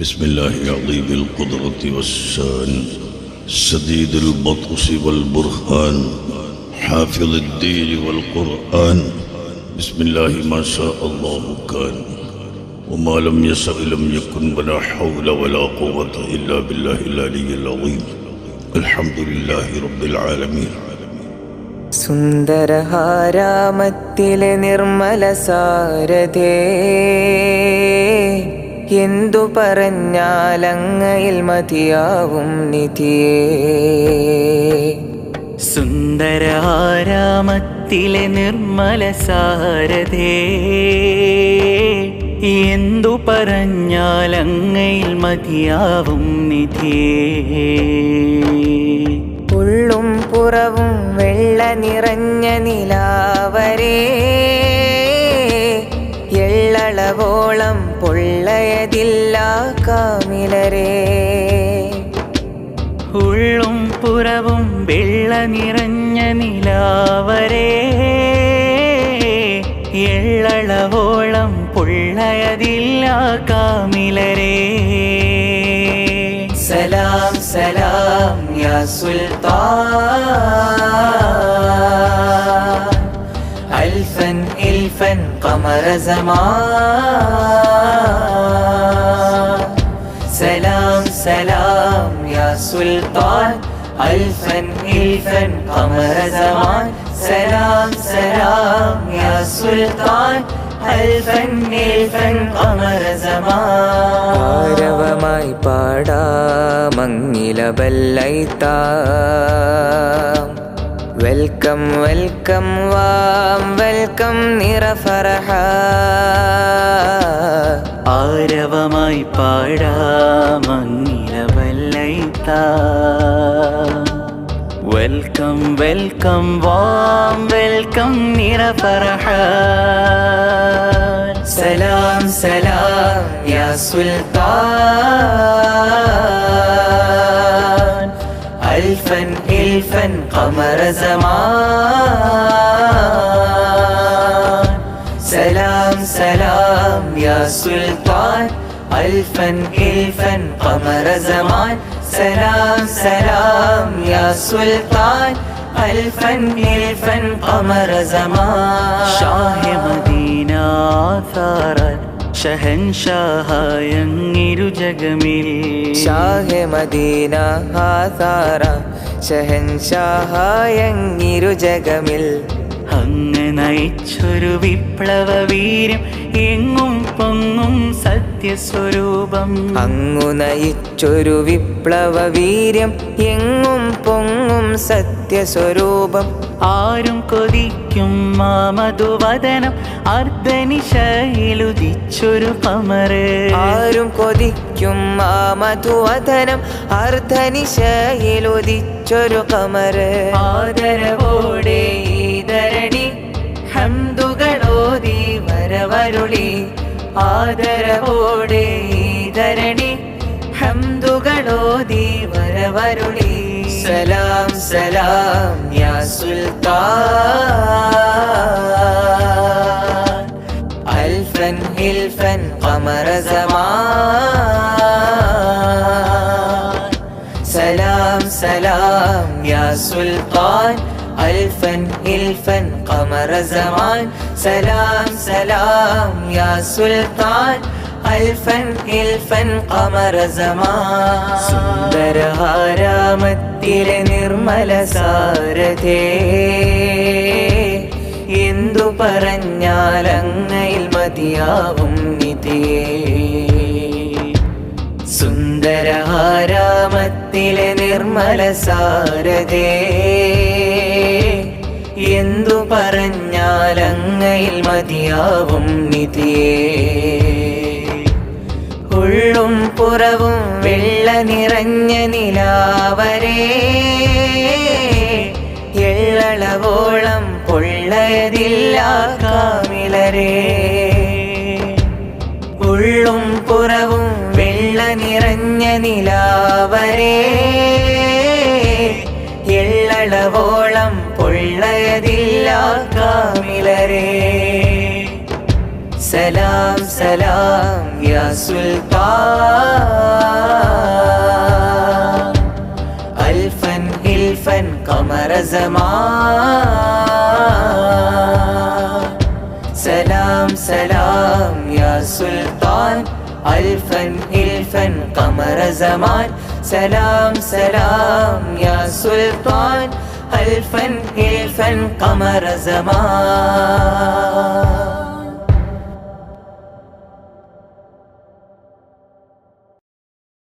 بسم الله عظيم القدرة والشان شديد البطش والبرهان حافظ الدين والقرآن بسم الله ما شاء الله كان وما لم يشأ لم يكن ولا حول ولا قوة إلا بالله العلي العظيم الحمد لله رب العالمين സുന്ദരഹാരാമത്തിലെ നിർമ്മല സാരഥേ എന്തു പറഞ്ഞാലങ്ങയിൽ മതിയാവും നിധിയേ. സുന്ദരാരാമത്തിലെ നിർമ്മല സാരതേ എന്തു പറഞ്ഞാലങ്ങയിൽ മതിയാവും നിധിയേ. ഉള്ളും പുറവും വെള്ള നിറഞ്ഞ നിലാവരേ. പൊള്ളയതില്ല കാമിലരേ. ഉള്ളും പുറവും വെള്ള നിറഞ്ഞ നിലാവരേ. എള്ളളവോളം പുള്ളയതില്ല കാമിലരേ. സലാം സലാം യാ സുൽത്താൻ. അൽഫൻ ഇൽഫൻ ഖമറ സമാൻ സലാം يا യാ സുൽത്താൻ അൽഫൻ قمر زمان. സമാൻ സലാം സലാം യാ സുൽത്താൻ അൽഫൻ قمر زمان. സമാൻ ആരവമായി പാടാമങ്ങില ബല്ലൈത്താം വെൽക്കം വെൽക്കം വാം വെൽക്കം നിറഫറഹ ആരവമായി പാടാമങ്ങിലവല്ലൈത്ത വെൽക്കം വെൽക്കം വാം വെൽക്കം നിറപറഹ സലാം സലാം യാ സുൽത്താൻ അൽഫൻ ഇൽഫൻ ഖമറ സമാൻ സലാം സലാം യാ സുൽത്താൻ അൽഫൻ ഇൽഫൻ ഖമറ സമാൻ സലാം സലാം യാ സുൽത്താൻ അൽഫൻ ഇൽഫൻ ഖമറ സമാൻ ഷാഹെ മദീന സാറൻ ഷഹൻഷാഹായങ്ങിരു ജഗമിൽ ഷാഹെ മദീന ഹാസാറ ഷഹൻഷാഹായങ്ങിരു ജഗമിൽ അങ്ങ് നയിച്ചൊരു വിപ്ലവ വീര്യം എങ്ങും സത്യസ്വരൂപം അങ്ങു നയിച്ചൊരു വിപ്ലവ വീര്യം എങ്ങും പൊങ്ങും സത്യസ്വരൂപം. ആരും കൊതിക്കും മാമധുവദനം അർദ്ധനിശയിലുദിച്ചൊരു പമര് ആരും കൊതിക്കും മാമധുവദനം മധുവദനം അർദ്ധനിശയിലുദിച്ചൊരു കമര് ആദരവോടെ ഈതരണി ഹംദുകളോതി വരവരുളി. ആദരവോടെ ഈതരണി ഹംദുകളോതി വരവരുളി സലാം സലാം യാ സുൽത്താൻ അൽഫൻ ഹിൽഫൻ ഖമറ സമാൻ സലാം സലാം യാ സുൽത്താൻ അൽഫൻ ഹിൽഫൻ ഖമറ സമാൻ. സലാം സലാം യാ സുൽത്താൻ. അൽഫൻ ഹിൽഫൻ ഖമറ സമാൻ. സുന്ദരഹാരാമത്തിലെ നിർമ്മല സാരഥേ. എന്തു പറഞ്ഞാലങ്ങയിൽ മതിയാവും നിധിയേ സുന്ദരഹാരാമത്തിലെ നിർമ്മല സാരഥേ. എന്തു പറഞ്ഞാലങ്ങയിൽ മതിയാവും നിധിയേ. ഉള്ളും പുറവും വെള്ള നിറഞ്ഞ നിലാവരേ. എള്ളളവോളം പൊള്ളയതില്ല കാമിലരേ. ഉള്ളും പുറവും വെള്ള നിറഞ്ഞ നിലാവരേ. കാമിലരേ. സലാം സലാം യാ സുൽത്താൻ. അൽഫൻ ഹിൽഫൻ കമറ സമാൻ സലാം സലാം യാ സുൽത്താൻ. അൽഫൻ ഹിൽഫൻ കമറ സമാൻ സലാം സലാം യാ സുൽത്താൻ. അൽഫൻ كيفا കമറ സമാൻ